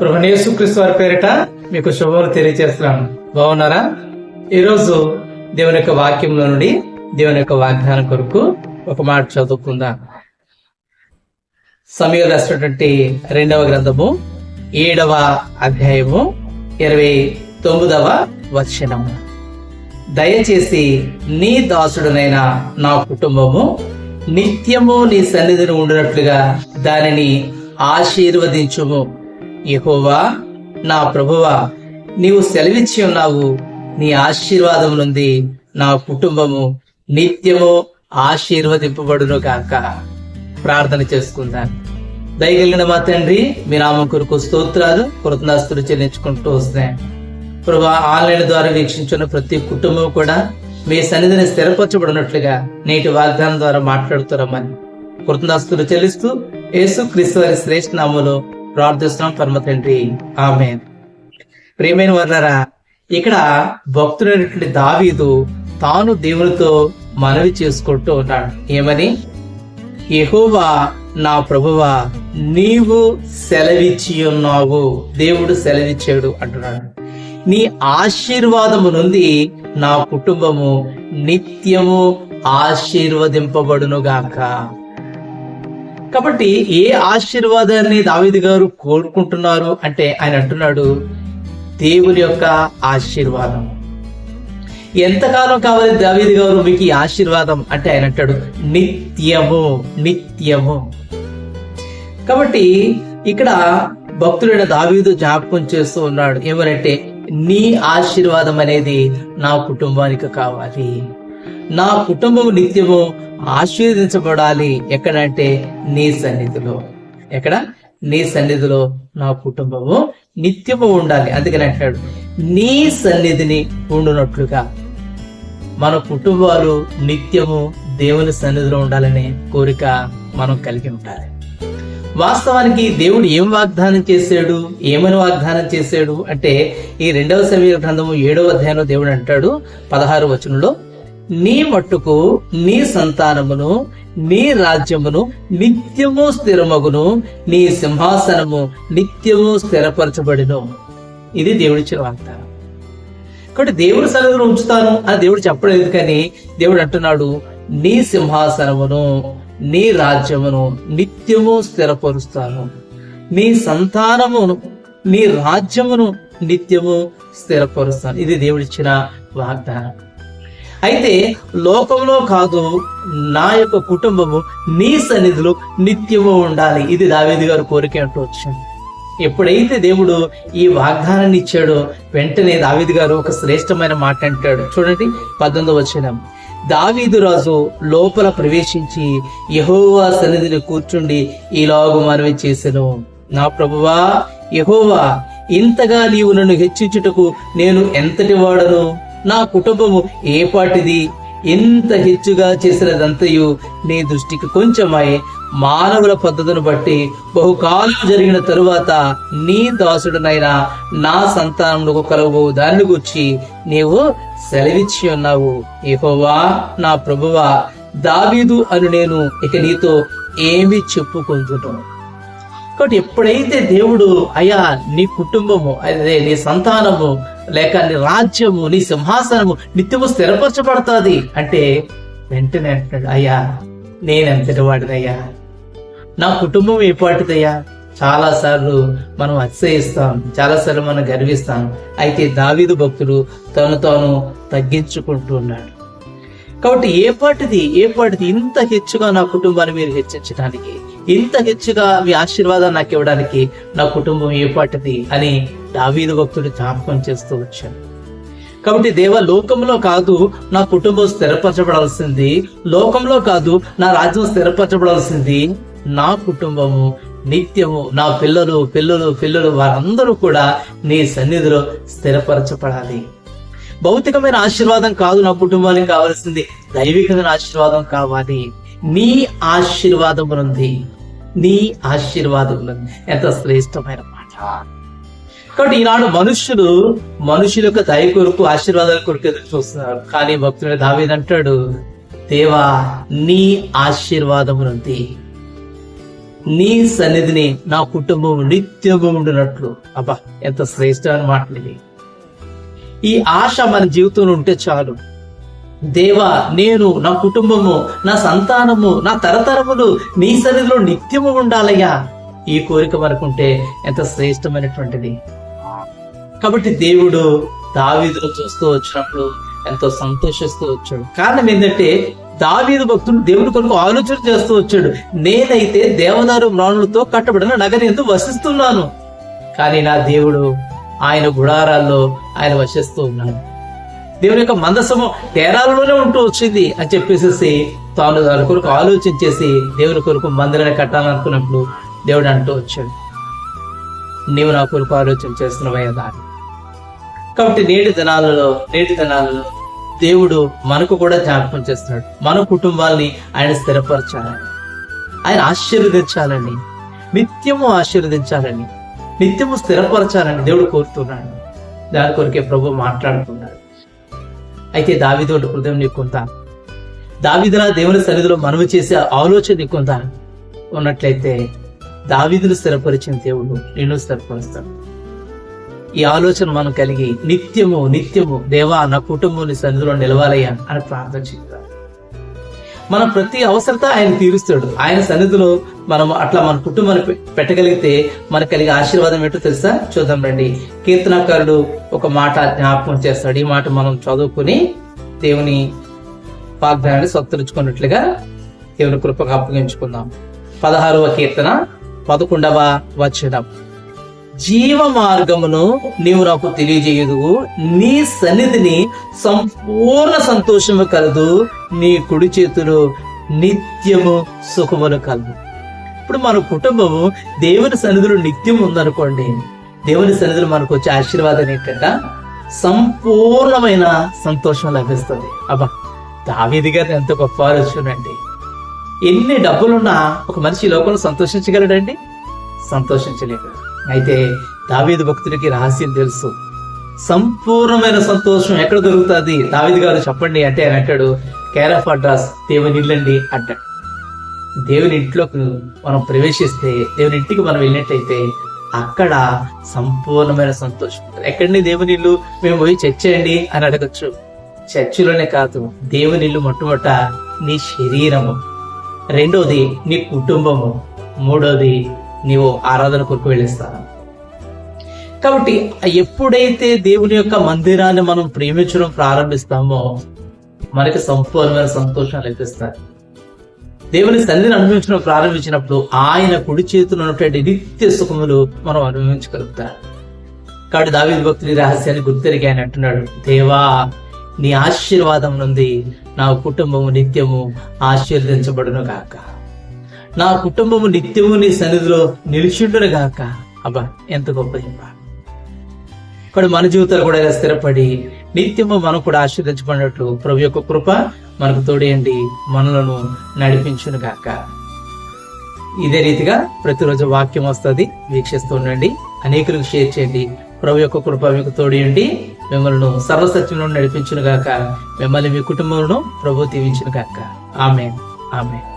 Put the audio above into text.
ప్రభనేసుక్రీస్తు వారి పేరిట మీకు శుభాలు తెలియజేస్తున్నాను బాగున్నారా? ఈరోజు దేవుని యొక్క వాక్యంలో నుండి దేవుని యొక్క వాగ్దానం కొరకు ఒక మాట చదువుకుందాం. సమయం రాసినటువంటి రెండవ గ్రంథము ఏడవ అధ్యాయము ఇరవై తొమ్మిదవ వచనము. దయచేసి నీ దాసుడునైన నా కుటుంబము నిత్యము నీ సన్నిధిని ఉండినట్లుగా దానిని ఆశీర్వదించుము. యహోవా నా ప్రభువా నీవు సెలవిచ్చి ఉన్నావు. నీ ఆశీర్వాదం నుండి నా కుటుంబము నిత్యము ఆశీర్వదింపబడును గాక. ప్రార్థన చేసుకుందాం. దయగలిగిన మా తండ్రి మీ నామం కొరకు స్తోత్రాలు కృతజ్ఞాస్తులు చెల్లించుకుంటూ వస్తున్నాయి ప్రభా ఆన్లైన్ ద్వారా వీక్షించిన ప్రతి కుటుంబం కూడా మీ సన్నిధిని స్థిరపరచబడినట్లుగా నేటి వాగ్దానం ద్వారా మాట్లాడుతున్నామని కృతజ్ఞాస్తులు చెల్లిస్తూ యేసు క్రీస్తు వారి శ్రేష్ఠ నామములో ప్రార్థిస్తున్నాం పరమ తండ్రి. ఆమె ప్రేమైన వర్ణరా ఇక్కడ భక్తుడైనటువంటి దావీదు తాను దేవునితో మనవి చేసుకుంటూ ఉన్నాడు ఏమని? ఎహోవా నా ప్రభువా నీవు సెలవిచ్చి ఉన్నావు దేవుడు సెలవిచ్చాడు అంటున్నాడు. నీ ఆశీర్వాదము నుండి నా కుటుంబము నిత్యము ఆశీర్వదింపబడునుగాక. కాబట్టి ఏ ఆశీర్వాదాన్ని దావిది గారు కోరుకుంటున్నారు అంటే ఆయన అంటున్నాడు దేవుని యొక్క ఆశీర్వాదం. ఎంతకాలం కావాలి దావీది గారు మీకు ఈ ఆశీర్వాదం? అంటే ఆయన అంటాడు నిత్యము నిత్యము. కాబట్టి ఇక్కడ భక్తుడైన దావీదు జ్ఞాపకం చేస్తూ ఉన్నాడు ఏమనంటే నీ ఆశీర్వాదం అనేది నా కుటుంబానికి కావాలి. నా కుటుంబం నిత్యము ఆశీర్వదించబడాలి. ఎక్కడంటే నీ సన్నిధిలో. ఎక్కడ? నీ సన్నిధిలో నా కుటుంబము నిత్యము ఉండాలి. అందుకని అంటాడు నీ సన్నిధిని ఉండునట్లుగా. మన కుటుంబాలు నిత్యము దేవుని సన్నిధిలో ఉండాలనే కోరిక మనం కలిగి ఉండాలి. వాస్తవానికి దేవుడు ఏం వాగ్దానం చేశాడు? ఏమని వాగ్దానం చేశాడు? అంటే ఈ రెండవ సమయ గ్రంథము ఏడవ అధ్యాయంలో దేవుడు అంటాడు పదహారు వచనంలో నీ మట్టుకు నీ సంతానమును నీ రాజ్యమును నిత్యము స్థిరమగును. నీ సింహాసనము నిత్యము స్థిరపరచబడిను. ఇది దేవుడిచ్చిన వాగ్దానం. కాబట్టి దేవుడి సన్నిధిలో ఉంచుతాను అని దేవుడు చెప్పలేదు కానీ దేవుడు అంటున్నాడు నీ సింహాసనమును నీ రాజ్యమును నిత్యము స్థిరపరుస్తాను. నీ సంతానమును నీ రాజ్యమును నిత్యము స్థిరపరుస్తాను. ఇది దేవుడిచ్చిన వాగ్దానం. అయితే లోకంలో కాదు నా యొక్క కుటుంబము నీ సన్నిధిలో నిత్యము ఉండాలి. ఇది దావేది గారు కోరిక అంటూ వచ్చింది. ఎప్పుడైతే దేవుడు ఈ వాగ్దానాన్ని ఇచ్చాడో వెంటనే దావీదు గారు ఒక శ్రేష్టమైన మాట అంటాడు. చూడండి పద్దెనిమిది వచ్చిన దావీదు రాజు లోపల ప్రవేశించి యహోవా సన్నిధిని కూర్చుండి ఈలాగు మనవి చేశాను నా ప్రభువా యహోవా ఇంతగా నీవు నన్ను హెచ్చించుటకు నేను ఎంతటి వాడను? నా కుటుంబము ఏ పాటిది? ఎంత హెచ్చుగా చేసినదంతయు నీ దృష్టికి కొంచెమై మానవుల పద్ధతిని బట్టి బహుకాలం జరిగిన తరువాత నీ దాసుడునైనా నా సంతానములకు కలవు దాన్ని గుర్చి నీవు సెలవిచ్చి ఉన్నావు. ఏహోవా నా ప్రభువా దావీదు అని నేను ఇక నీతో ఏమి చెప్పుకుంటున్నాను కాబట్టి ఎప్పుడైతే దేవుడు అయ్యా నీ కుటుంబము అదే నీ సంతానము లేక నీ రాజ్యము నీ సింహాసనము నిత్యము స్థిరపరచబడుతుంది అంటే వెంటనే అంటాడు అయ్యా నేనెంతటి వాడినయ్యా? నా కుటుంబం ఏ పాటిదయ్యా? చాలా సార్లు మనం అతిశయిస్తాం చాలా సార్లు మనం గర్విస్తాం. అయితే దావీదు భక్తుడు తను తాను తగ్గించుకుంటూ ఉన్నాడు. కాబట్టి ఏ పాటిది ఏ పాటిది ఇంత హెచ్చుగా నా కుటుంబాన్ని మీరు హెచ్చించడానికి ఇంత హెచ్చుగా మీ ఆశీర్వాదాన్ని నాకు ఇవ్వడానికి నా కుటుంబం ఏ అని దావీదు భక్తుడు జ్ఞాపకం చేస్తూ వచ్చాను కాబట్టి దేవ లోకంలో కాదు నా కుటుంబం స్థిరపరచబడాల్సింది లోకంలో కాదు నా రాజ్యం స్థిరపరచబడాల్సింది నా కుటుంబము నిత్యము నా పిల్లలు పిల్లలు పిల్లలు వారందరూ కూడా నీ సన్నిధిలో స్థిరపరచబడాలి. భౌతికమైన ఆశీర్వాదం కాదు నా కుటుంబానికి కావాల్సింది దైవికమైన ఆశీర్వాదం కావాలి. నీ ఆశీర్వాదం ఉంది నీ ఆశీర్వాదం ఎంత శ్రేష్టమైన మాట. కాబట్టి ఈనాడు మనుష్యులు మనుషుల యొక్క దయ కొరకు ఆశీర్వాదాల కొరకు ఎదురు చూస్తున్నారు. కానీ భక్తుడు దావేదంటాడు దేవా నీ ఆశీర్వాదం ఉంది నీ సన్నిధిని నా కుటుంబం నిత్యము ఉండినట్లు. అబ్బా ఎంత శ్రేష్టమైన మాటలు ఈ ఆశ మన జీవితంలో ఉంటే చాలు. దేవా నేను నా కుటుంబము నా సంతానము నా తరతరములు నీ సన్నిధిలో నిత్యము ఉండాలయ్యా. ఈ కోరిక మనకుంటే ఎంత శ్రేష్టమైనటువంటిది. కాబట్టి దేవుడు దావీదులు చూస్తూ వచ్చినప్పుడు ఎంతో సంతోషిస్తూ వచ్చాడు. కారణం ఏంటంటే దావీదు భక్తుడు దేవుడు కొరకు ఆలోచన చేస్తూ వచ్చాడు. నేనైతే దేవదారు మ్రాణులతో కట్టబడిన నగరి ఎందు వసిస్తున్నాను. కానీ నా దేవుడు ఆయన గుడారాల్లో ఆయన వసిస్తూ ఉన్నాడు. దేవుని యొక్క మందసము తేరాలలోనే ఉంటూ వచ్చింది అని చెప్పేసి తాను దాని కొరకు ఆలోచించేసి దేవుని కొరకు మందిరాన్ని కట్టాలనుకున్నప్పుడు దేవుడు అంటూ వచ్చాడు. నీవు నా కొరకు ఆలోచన చేస్తున్నావయ్యా దాన్ని కాబట్టి నేటి దినాలలో నేటి దినాలలో దేవుడు మనకు కూడా జ్ఞాపకం చేస్తున్నాడు. మన కుటుంబాల్ని ఆయన స్థిరపరచాలని. ఆయన ఆశీర్వదించాలని. నిత్యము ఆశీర్వదించాలని. నిత్యము స్థిరపరచాలని దేవుడు కోరుతున్నాడు. దాని కొరకే ప్రభు మాట్లాడుతున్నాడు. అయితే దావిదోటి హృదయం నీకుందా? దావిదులా దేవుని సన్నిధిలో మనవి చేసే ఆలోచన నీకుందా? ఉన్నట్లయితే దావిదును స్థిరపరిచిన దేవుడు నిన్ను స్థిరపరుస్తాడు. ఈ ఆలోచన మనం కలిగి నిత్యము నిత్యము దేవా నా కుటుంబం సన్నిధిలో నిలవాలయ్యా అని ప్రార్థన చేద్దాం. మన ప్రతి అవసరత ఆయన తీరుస్తాడు. ఆయన సన్నిధిలో మనం అట్లా మన కుటుంబాన్ని పెట్టగలిగితే మనకు కలిగే ఆశీర్వాదం ఏంటో తెలుసా? చూద్దాం రండి. కీర్తనకారుడు ఒక మాట జ్ఞాపకం చేస్తాడు. ఈ మాట మనం చదువుకుని దేవుని వాగ్దానాన్ని సత్తరించుకున్నట్లుగా దేవుని కృపకు అప్పగించుకుందాం. పదహారవ కీర్తన పదకొండవ వచనం. జీవ మార్గమును నీవు నాకు తెలియజేయదు నీ సన్నిధిని సంపూర్ణ సంతోషము కలదు. నీ కుడి చేతులు నిత్యము సుఖములు కలదు. ఇప్పుడు మన కుటుంబము దేవుని సన్నిధిలో నిత్యం ఉందనుకోండి. దేవుని సన్నిధిలో మనకు వచ్చే ఆశీర్వాదం ఏంటంట సంపూర్ణమైన సంతోషం లభిస్తుంది. అబ్బా దావేది గారిని ఎంత గొప్ప ఆలోచనండి. ఎన్ని డబ్బులున్నా ఒక మనిషి లోకంలో సంతోషించగలడండి? సంతోషించలేడు. అయితే దావీదు భక్తుడికి రహస్యం తెలుసు. సంపూర్ణమైన సంతోషం ఎక్కడ దొరుకుతుంది? దావీదు గారు చెప్పండి అంటే ఆయన అంటాడు కేర్ ఆఫ్ అడ్రస్ దేవుని ఇల్లండి అంటాడు దేవుని ఇంట్లోకి మనం ప్రవేశిస్తే దేవుని ఇంటికి మనం వెళ్ళినట్టయితే అక్కడ సంపూర్ణమైన సంతోషం ఎక్కడిని దేవుని ఇల్లు? మేము పోయి చర్చేయండి అని అడగచ్చు. చర్చిలోనే కాదు దేవుని ఇల్లు మొట్టమొదట నీ శరీరము. రెండోది నీ కుటుంబము. మూడోది నీవు ఆరాధన కొరకు వెళ్ళిస్తాను కాబట్టి ఎప్పుడైతే దేవుని యొక్క మందిరాన్ని మనం ప్రేమించడం ప్రారంభిస్తామో మనకి సంపూర్ణమైన సంతోషం లభిస్తారు దేవుని సన్నిధిని అనుభవించడం ప్రారంభించినప్పుడు ఆయన కుడి చేతులు ఉన్నటువంటి నిత్య సుఖములు మనం అనుభవించగలుగుతాం. కాబట్టి దావీదు భక్తుడి రహస్యాన్ని గుర్తెరిగి ఆయన అంటున్నాడు దేవా నీ ఆశీర్వాదం నుండి నా కుటుంబము నిత్యము ఆశీర్వదించబడును కాక నా కుటుంబము నిత్యము నీ సన్నిధిలో నిలిచిండును గాక. అబ్బా ఎంత గొప్ప అబ్బా. ఇక్కడ మన జీవితాలు కూడా ఇలా స్థిరపడి నిత్యము మనం కూడా ఆశీర్వదించబడినట్లు ప్రభు యొక్క కృప మనకు తోడేయండి మనలను నడిపించును గాక. ఇదే రీతిగా ప్రతిరోజు వాక్యం వస్తుంది వీక్షిస్తూ ఉండండి అనేకులకు షేర్ చేయండి ప్రభు యొక్క కృప మీకు తోడియండి మిమ్మల్ని సర్వసత్యంలో నడిపించును గాక మిమ్మల్ని మీ కుటుంబంలో ప్రభు దీవించును గాక. ఆమె ఆమె